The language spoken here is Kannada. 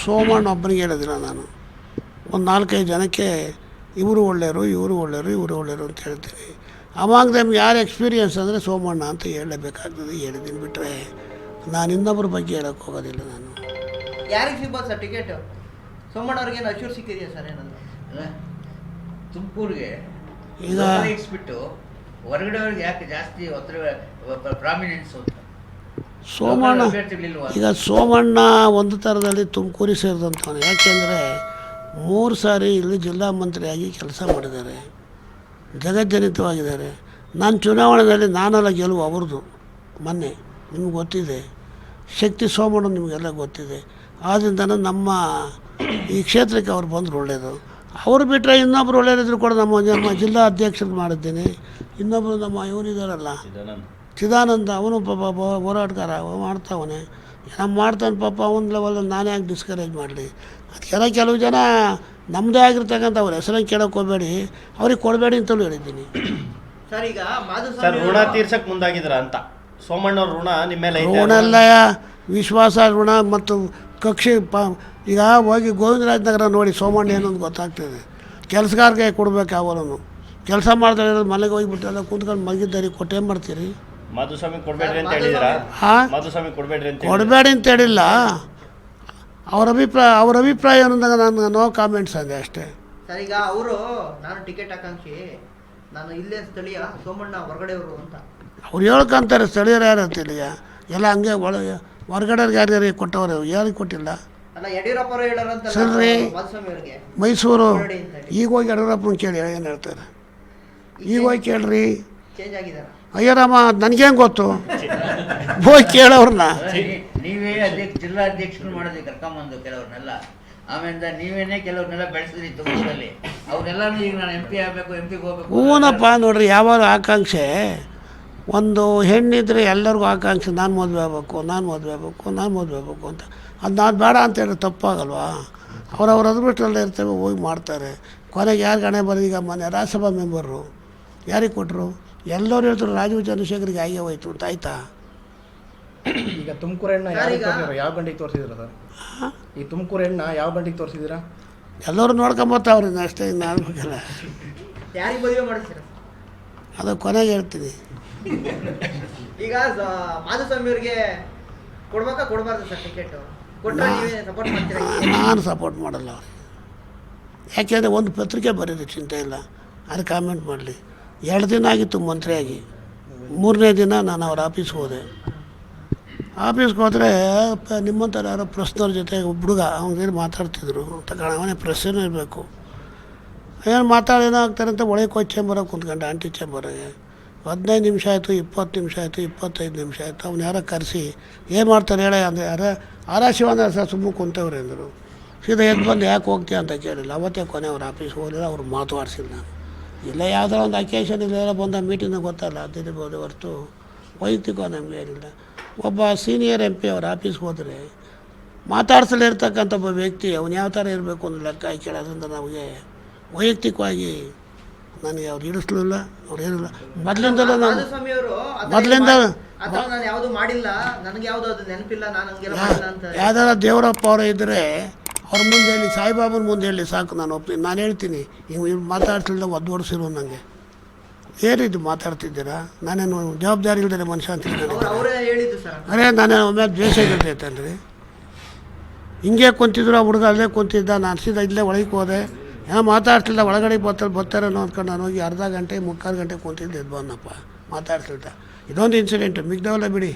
ಸೋಮಣ್ಣ ಒಬ್ಬನಿಗೆ ಹೇಳಿದಿಲ್ಲ ನಾನು. ಒಂದು ನಾಲ್ಕೈದು ಜನಕ್ಕೆ ಇವರು ಒಳ್ಳೆಯವರು ಇವರು ಒಳ್ಳೆಯವರು ಇವರು ಒಳ್ಳೆಯರು ಅಂತ ಹೇಳ್ತೀನಿ. ಅವಾಗ ನಮ್ಗೆ ಯಾರು ಎಕ್ಸ್ಪೀರಿಯನ್ಸ್ ಅಂದರೆ ಸೋಮಣ್ಣ ಅಂತ ಹೇಳಬೇಕಾಗ್ತದೆ ಹೇಳಿದ್ದೀನಿ ಬಿಟ್ಟರೆ ನಾನು ಇನ್ನೊಬ್ಬರ ಬಗ್ಗೆ ಹೇಳೋಕ್ಕೆ ಹೋಗೋದಿಲ್ಲ ನಾನು. ಯಾರಿಗೆ ಸಿಗ್ಬೋದು ಸರ್ ಟಿಕೆಟ್ ಸೋಮಣ್ಣ ಅವ್ರಿಗೆ ಏನು ಅಚೂರು ಸಿಕ್ಕಿದೆಯಾ ಸರ್ ಏನಂದ್ರೆ? ತುಮಕೂರಿಗೆ ಈಗ ಬಿಟ್ಟು ಹೊರಗಡೆ ಅವ್ರಿಗೆ ಯಾಕೆ ಜಾಸ್ತಿ ಒತ್ತಡ ಪ್ರಾಮಿನೆನ್ಸ್ ಅಂತ ಸೋಮಣ್ಣ ಈಗ ಸೋಮಣ್ಣ ಒಂದು ಥರದಲ್ಲಿ ತುಮಕೂರಿಗೆ ಸೇರಿದಂಥವನು. ಯಾಕೆಂದರೆ ಮೂರು ಸಾರಿ ಇಲ್ಲಿ ಜಿಲ್ಲಾ ಮಂತ್ರಿಯಾಗಿ ಕೆಲಸ ಮಾಡಿದ್ದಾರೆ. ಜಗಜ್ಜನಿತವಾಗಿದ್ದಾರೆ. ನಾನು ಚುನಾವಣೆಯಲ್ಲಿ ನಾನೆಲ್ಲ ಗೆಲುವು ಅವ್ರದ್ದು ಮೊನ್ನೆ ನಿಮ್ಗೆ ಗೊತ್ತಿದೆ. ಶಕ್ತಿ ಸೋಮಣ್ಣ ನಿಮಗೆಲ್ಲ ಗೊತ್ತಿದೆ. ಆದ್ದರಿಂದ ನಮ್ಮ ಈ ಕ್ಷೇತ್ರಕ್ಕೆ ಅವ್ರು ಬಂದರು ಒಳ್ಳೆಯದು ಅವ್ರು ಬಿಟ್ಟರೆ ಇನ್ನೊಬ್ರು ಒಳ್ಳೆಯದಿದ್ರು ಕೂಡ ನಮ್ಮ ನಮ್ಮ ಜಿಲ್ಲಾ ಅಧ್ಯಕ್ಷರು ಮಾಡಿದ್ದೀನಿ. ಇನ್ನೊಬ್ಬರು ನಮ್ಮ ಇವರಿದ್ದಾರಲ್ಲ ಚಿದಾನಂದ ಅವನು ಪಾಪ ಬ- ಹೋರಾಟಗಾರ ಅವ ಮಾಡ್ತಾವನೆ. ನಾನು ಮಾಡ್ತಾನೆ ಪಾಪ ಅವನ ಲೆವೆಲಲ್ಲಿ ನಾನು ಯಾಕೆ ಡಿಸ್ಕರೇಜ್ ಮಾಡಲಿ. ಅದಕ್ಕೆಲ್ಲ ಕೆಲವು ಜನ ನಮ್ಮದೇ ಆಗಿರ್ತಕ್ಕಂಥ ಅವ್ರ ಹೆಸರನ್ನು ಕೇಳೋಕೆ ಹೋಗಬೇಡಿ. ಅವ್ರಿಗೆ ಕೊಡಬೇಡಿ ಅಂತಲೂ ಹೇಳಿದ್ದೀನಿ. ಸರ್ ಈಗ ಸರ್ ಋಣ ತೀರ್ಸಕ್ ಮುಂದಾಗಿದ್ರ ಅಂತ. ಸೋಮಣ್ಣವ್ರ ಋಣ ನಿಮ್ಮ ಮೇಲೆ ಋಣ ಋಣಲ್ಲ ವಿಶ್ವಾಸ ಋಣ ಮತ್ತು ಕಕ್ಷಿ ಪ ಈಗ ಹೋಗಿ ಗೋವಿಂದರಾಜನಗರ ನೋಡಿ ಸೋಮಣ್ಣ ಏನು ಅಂತ ಗೊತ್ತಾಗ್ತದೆ. ಕೆಲಸಗಾರಿಗೆ ಕೊಡ್ಬೇಕು ಅವರನ್ನು ಕೆಲಸ ಮಾಡ್ತಾರೆ ಮನೆಗೆ ಹೋಗಿಬಿಟ್ಟು ಎಲ್ಲ ಕೂತ್ಕೊಂಡು ಮಲಗಿದ್ದಾರೆ ಕೊಟ್ಟೇನು ಮಾಡ್ತೀರಿ? ಮಾಧುಸ್ವಾಮಿ ಕೊಡಬೇಡ್ರಿ ಅಂತ ಹೇಳಿದಿರಾ? ಹಾಂ? ಮಾಧುಸ್ವಾಮಿ ಕೊಡ್ಬೇಡ್ರಿ ಅಂತ? ಕೊಡಬೇಡಿ ಅಂತ ಹೇಳಿಲ್ಲ. ಅವ್ರ ಅಭಿಪ್ರಾಯ ಅವ್ರ ಅಭಿಪ್ರಾಯ ಅನ್ನೋದಾಗ ನಾನು ನೋ ಕಾಮೆಂಟ್ಸ್ ಅಂದೆ ಅಷ್ಟೇ. ಸರ್ ಈಗ ಅವರು ನಾನು ಟಿಕೆಟ್ ಹಾಕಿ ನಾನು ಇಲ್ಲೇ ಸ್ಥಳೀಯ ಸೋಮಣ್ಣ ಹೊರಗಡೆಯವರು ಅಂತ. ಅವ್ರು ಹೇಳ್ಕೊಂತಾರೆ ಸ್ಥಳೀಯರು ಯಾರು ಅಂತ ಇಲ್ಲಿಗೆ ಎಲ್ಲ ಹಂಗೆ ಒಳ ಹೊರಗಡೆಯವ್ರಿಗೆ ಯಾರ್ಯಾರಿಗೆ ಕೊಟ್ಟವ್ರೆ? ಯಾರಿಗೆ ಕೊಟ್ಟಿಲ್ಲ? ಅಲ್ಲ ಯಡಿಯೂರಪ್ಪ ಅವರು ಹೇಳೋರಂತ ಸರಿ. ಮಾಧುಸ್ವಾಮಿ ಅವ್ರಿಗೆ. ಮೈಸೂರು. ಹೊರಗಡೆ ಅಂತ ಹೇಳಿ. ಈಗ ಹೋಗಿ ಯಡಿಯೂರಪ್ಪನ ಕೇಳಿ ಏನು ಹೇಳ್ತಾರೆ? ಈಗ ಹೋಗಿ ಕೇಳ್ರಿ. ಅಯ್ಯರಾಮ ನನಗೇನು ಗೊತ್ತು? ಹೋಗಿ ಕೇಳೋರ್ನ. ನೀವೇ ಅಧ್ಯಕ್ಷ ಜಿಲ್ಲಾ ಅಧ್ಯಕ್ಷರು ಮಾಡೋದು ಕರ್ಕೊಂಬಂದು ಕೆಲವ್ರನ್ನೆಲ್ಲ. ಆಮೇಲೆ ನೀವೇನೇ ಕೆಲವ್ರನ್ನೆಲ್ಲ ಬೆಳೆಸಿದ್ರಿ ತುಮಕೂರಲ್ಲಿ. ಅವ್ರೆಲ್ಲಾನು ಈಗ ನಾನು ಎಂ ಪಿ ಆಗಬೇಕು ಎಂ ಪಿಗೆ ಹೋಗ್ಬೇಕು ಹೂನಪ್ಪ ನೋಡ್ರಿ ಯಾವಾಗ ಆಕಾಂಕ್ಷೆ. ಒಂದು ಹೆಣ್ಣಿದ್ರೆ ಎಲ್ಲರಿಗೂ ಆಕಾಂಕ್ಷೆ ನಾನು ಮದುವೆ ಆಗ್ಬೇಕು ನಾನು ಮದುವೆ ಆಗ್ಬೇಕು ನಾನು ಮದುವೆ ಆಗ್ಬೇಕು ಅಂತ. ಅದು ನಾನು ಬೇಡ ಅಂತ ಹೇಳಿದ್ರೆ ತಪ್ಪಾಗಲ್ವಾ? ಅವ್ರವ್ರ ಅದೃಷ್ಟಲ್ಲೇ ಇರ್ತೇವೆ ಹೋಗಿ ಮಾಡ್ತಾರೆ. ಕೊನೆಗೆ ಯಾರು ಗಣೆ ಬರೀಗ ಈಗ ಮೊನ್ನೆ ರಾಜ್ಯಸಭಾ ಮೆಂಬರು? ಯಾರಿಗೆ ಕೊಟ್ಟರು ಎಲ್ಲರೂ ಹೇಳ್ತಾರೆ ರಾಜೀವ್ ಚಂದ್ರಶೇಖರ್ಗೆ ಹಾಗೆ ಹೋಯ್ತು ಅಂತ ಆಯ್ತಾ? ಈಗ ತುಮಕೂರು ಹೆಣ್ಣ ಯಾವ ಗಂಟೆಗೆ ತೋರಿಸಿದ್ರ? ಸರ್? ಈ ತುಮಕೂರು ಹೆಣ್ಣ ಯಾವ ಗಂಟೆಗೆ ತೋರಿಸಿದ್ದೀರಾ? ಎಲ್ಲರೂ ನೋಡ್ಕೊಂಬತ್ತವ್ರಿ ಅಷ್ಟೇ ನಾನು ಆಡ್ಬೇಕಲ್ಲ ಯಾರಿಗೆ ಮದುವೆ ಮಾಡಿಸ್ತೀರ? ಅದು ಕೊನೆಗೆ ಹೇಳ್ತೀನಿ. ಈಗ ಮಾಧುಸ್ವಾಮಿ ಅವ್ರಿಗೆ ಕೊಡ್ಬೇಕಾ ಕೊಡಬಾರ್ದು ಸರ್ ಟಿಕೆಟ್ ಕೊಟ್ಟರೆ ನೀವೇ ಸಪೋರ್ಟ್ ಮಾಡ್ತೀರಾ ನಾನು ಸಪೋರ್ಟ್ ಮಾಡಲ್ಲ ಅವ್ರಿಗೆ. ಯಾಕೆಂದರೆ ಒಂದು ಪತ್ರಿಕೆ ಬರೀರಿ ಚಿಂತೆ ಇಲ್ಲ. ಅದು ಕಾಮೆಂಟ್ ಮಾಡಲಿ. ಎರಡು ದಿನ ಆಗಿತ್ತು ಮಂತ್ರಿಯಾಗಿ. ಮೂರನೇ ದಿನ ನಾನು ಅವ್ರ ಆಫೀಸ್ಗೆ ಹೋದೆ. ಆಫೀಸ್ಗೆ ಹೋದರೆ ನಿಮ್ಮಂಥವ್ರು ಯಾರೋ ಪ್ರೆಸ್ನವ್ರ ಜೊತೆ ಹುಡುಗ ಅವ್ನಿಗೇನು ಮಾತಾಡ್ತಿದ್ರು ತಗೊಂಡು ಅವನೇ ಪ್ರೆಸ್ಸೇನೂ ಇರಬೇಕು. ಏನು ಮಾತಾಡಿ, ಏನಾಗ್ತಾರೆ ಅಂತ ಒಳಗೆ ಕೋಚ್ ಚೇಂಬರಾಗಿ ಕುಂತ್ಕೊಂಡೆ, ಆಂಟಿ ಚೇಂಬರಾಗೆ ಹದಿನೈದು ನಿಮಿಷ ಆಯಿತು, ಇಪ್ಪತ್ತು ನಿಮಿಷ ಆಯಿತು, ಇಪ್ಪತ್ತೈದು ನಿಮಿಷ ಆಯಿತು, ಅವ್ನು ಯಾರೋ ಕರೆಸಿ, ಏನು ಮಾಡ್ತಾರೆ ಹೇಳ, ಅಂದರೆ ಯಾರ, ಆರ ಶಿವನ ಸರ್ ಸುಮ್ಮನೆ ಕುಂತವ್ರೆ ಅಂದರು. ಸೀದಾ ಎದ್ದು ಬಂದು ಯಾಕೆ ಹೋಗ್ತೀಯ ಅಂತ ಕೇಳಿಲ್ಲ. ಅವತ್ತೇ ಕೊನೆ ಅವ್ರ ಆಫೀಸ್ಗೆ ಹೋಗಲಿಲ್ಲ, ಅವ್ರು ಮಾತಾಡ್ಸಿಲ್ಲ ನಾನು. ಇಲ್ಲ ಯಾವುದೋ ಒಂದು ಅಕೇಶನ್ ಇಲ್ಲ ಬಂದ ಮೀಟಿಂಗ್ ಗೊತ್ತಲ್ಲ ಅದಿರ್ಬೋದು ಹೊರತು ವೈಯಕ್ತಿಕ ನಮಗೆ ಏನಿಲ್ಲ. ಒಬ್ಬ ಸೀನಿಯರ್ ಎಂ ಪಿ ಅವ್ರ ಆಫೀಸ್ಗೆ ಹೋದರೆ ಮಾತಾಡ್ಸಲೇ ಇರ್ತಕ್ಕಂಥ ಒಬ್ಬ ವ್ಯಕ್ತಿ ಅವನು ಯಾವ ಥರ ಇರಬೇಕು ಅನ್ನೋ ಲೆಕ್ಕ ಕೇಳೋದ್ರಿಂದ ನಮಗೆ ವೈಯಕ್ತಿಕವಾಗಿ ನನಗೆ ಅವ್ರು ಇಳಿಸ್ಲಿಲ್ಲ ಅವ್ರು ಏನಿಲ್ಲ ಮೊದಲಿಂದಲೂ ನಾನು ಮೊದಲಿಂದ ಮೊದ್ಲಿಂದ- ಯಾವುದು ಮಾಡಿಲ್ಲ ನನಗೆ ಯಾವುದು ಅದು ನೆನಪಿಲ್ಲ ನಾನು ಯಾವ್ದಾರ ದೇವರಪ್ಪ ಅವರು ಇದ್ದರೆ ಅವ್ರ ಮುಂದೆ ಹೇಳಿ ಸಾಯಿಬಾಬನ ಮುಂದೆ ಹೇಳಿ ಸಾಕು ನಾನು ಒಪ್ತೀನಿ ನಾನು ಹೇಳ್ತೀನಿ ಹಿಂಗೆ ಇವ್ರು ಮಾತಾಡ್ತಿಲ್ಲ ಒದ್ದೋಡಿಸಿರು ನನಗೆ ಏನಿದು ಮಾತಾಡ್ತಿದ್ದೀರಾ? ನಾನೇನು ಜವಾಬ್ದಾರಿ ಇಲ್ದೇ ಮನುಷ್ಯ ಅಂತ ಅರೇ ನಾನೇ ಅವರೇ ಹೇಳಿದ್ದು ಸರ್. ಅರೆ ನಾನು ಒಮ್ಮೆ ದ್ವೇಷ ಇರ್ತೈತಲ್ರಿ ಹಿಂಗೆ ಕುಂತಿದ್ರು ಆ ಹುಡುಗ ಅಲ್ಲೇ ಕುಂತಿದ್ದ ನಾನು ಸೀದಾ ಇಲ್ಲೇ ಒಳಗೆ ಹೋದೆ. ಏನೋ ಮಾತಾಡ್ತಿಲ್ಲ ಒಳಗಡೆ ಬರ್ತಾರೆ ಬರ್ತಾರೇನೋ ಅಂದ್ಕೊಂಡು ನಾನು ಹೋಗಿ ಅರ್ಧ ಗಂಟೆ ಮುಕ್ಕಾಲು ಗಂಟೆ ಕುಂತಿದ್ದೆ ಬಂದಪ್ಪ ಮಾತಾಡ್ತಿಲ್ದ. ಇದೊಂದು ಇನ್ಸಿಡೆಂಟು ಮಿಗ್ದವಲ್ಲ ಬಿಡಿ.